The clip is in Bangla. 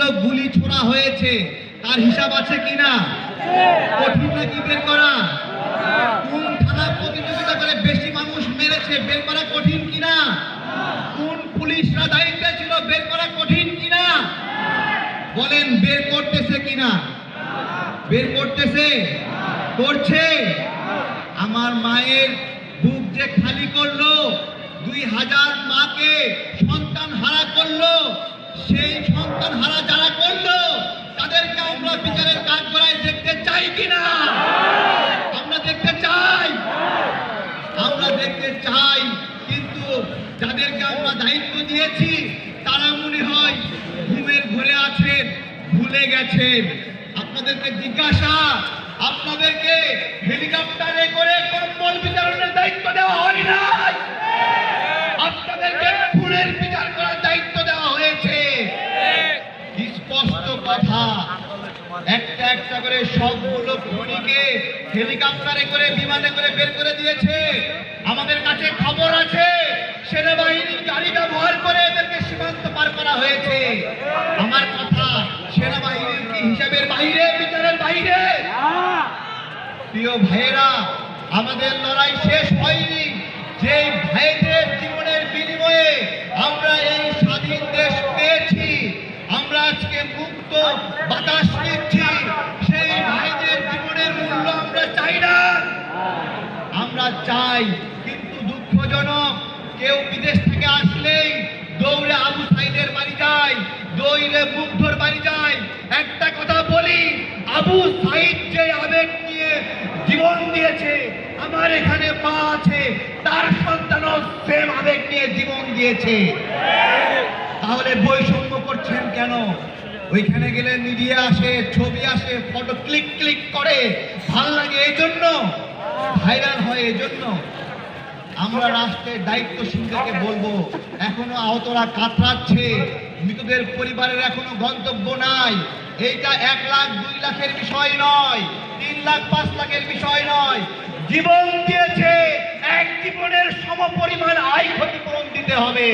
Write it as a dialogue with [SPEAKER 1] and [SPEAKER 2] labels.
[SPEAKER 1] কতগুলো গুলি ছোড়া হয়েছে, তার হিসাব আছে কিনা? কঠিন নাকি বের করা? কোন থানা প্রতিযোগিতা করে বেশি মানুষ মেরেছে, বের করা কঠিন কিনা? কোন পুলিশরা দায়িত্বে ছিল, বের করা কঠিন কিনা? বলেন, বের করতেছে কিনা? বের করতেছে? করছে? আমার মায়ের বুক যে খালি করল, দুই হাজার মাকে সেই সন্তান হারা যারা করল, তাদেরকে আমরা বিচারের কাজ করায় দেখতে চাই কিনা? আমরা দেখতে চাই। আমরা দেখতে চাই, কিন্তু যাদেরকে আমরা দায়িত্ব দিয়েছি, তারা মনে হয় ঘুমের ঘরে আছেন, ভুলে গেছেন। আপনাদেরকে জিজ্ঞাসা, আপনাদেরকে একটা একটা করে সবগুলো খনিকে হেলিকপ্টারে করে, বিমানে করে বের করে দিয়েছে। আমাদের কাছে খবর আছে, সেনাবাহিনীর গাড়ি ব্যবহার করে এদেরকে সীমান্ত পার করা হয়েছে। আমার কথা, সেনাবাহিনীর কি হিসাবের বাইরে, বিচারের বাইরে? প্রিয় ভাইয়েরা, আমাদের লড়াই শেষ হয়নি। যে ভাইদের জীবনের বিনিময়ে আমরা এই স্বাধীন দেশ পেয়েছি, আমরা আজকে মুক্ত বাতাস নিচ্ছি সেই ভাইদের জীবনের মূল্য আমরা চাই না। আমরা চাই, কিন্তু দুঃখজনক, কেউ বিদেশ থেকে আসলেই দৌড়ে আবু সাইদের বাড়ি যায়, দৌড়ে মুগ্ধর বাড়ি যায়। একটা কথা বলি, আবু সাইদ যে আবেগ নিয়ে জীবন দিয়েছে, আমার এখানে মা আছে, তার সন্তানও সেম আবেগ নিয়ে জীবন দিয়েছে। তাহলে বৈষম্য করছেন কেন? ওইখানে গেলে মিডিয়া আসে, ছবি আসে ফটো ক্লিক ক্লিক করে। ভালো লাগে এই জন্য ভাইরাল হয় এই জন্য আমরা রাষ্ট্রের দায়িত্বশীলদেরকে বলব, এখনও আহতরা কাতরাচ্ছে, মৃতদের পরিবারের এখনও গন্তব্য নাই। এইটা এক লাখ, দুই লাখের বিষয় নয়, তিন লাখ, পাঁচ লাখের বিষয় নয়। জীবন দিয়েছে, এক জীবনের সমপরিমাণ আয় ক্ষতিপূরণ দিতে হবে।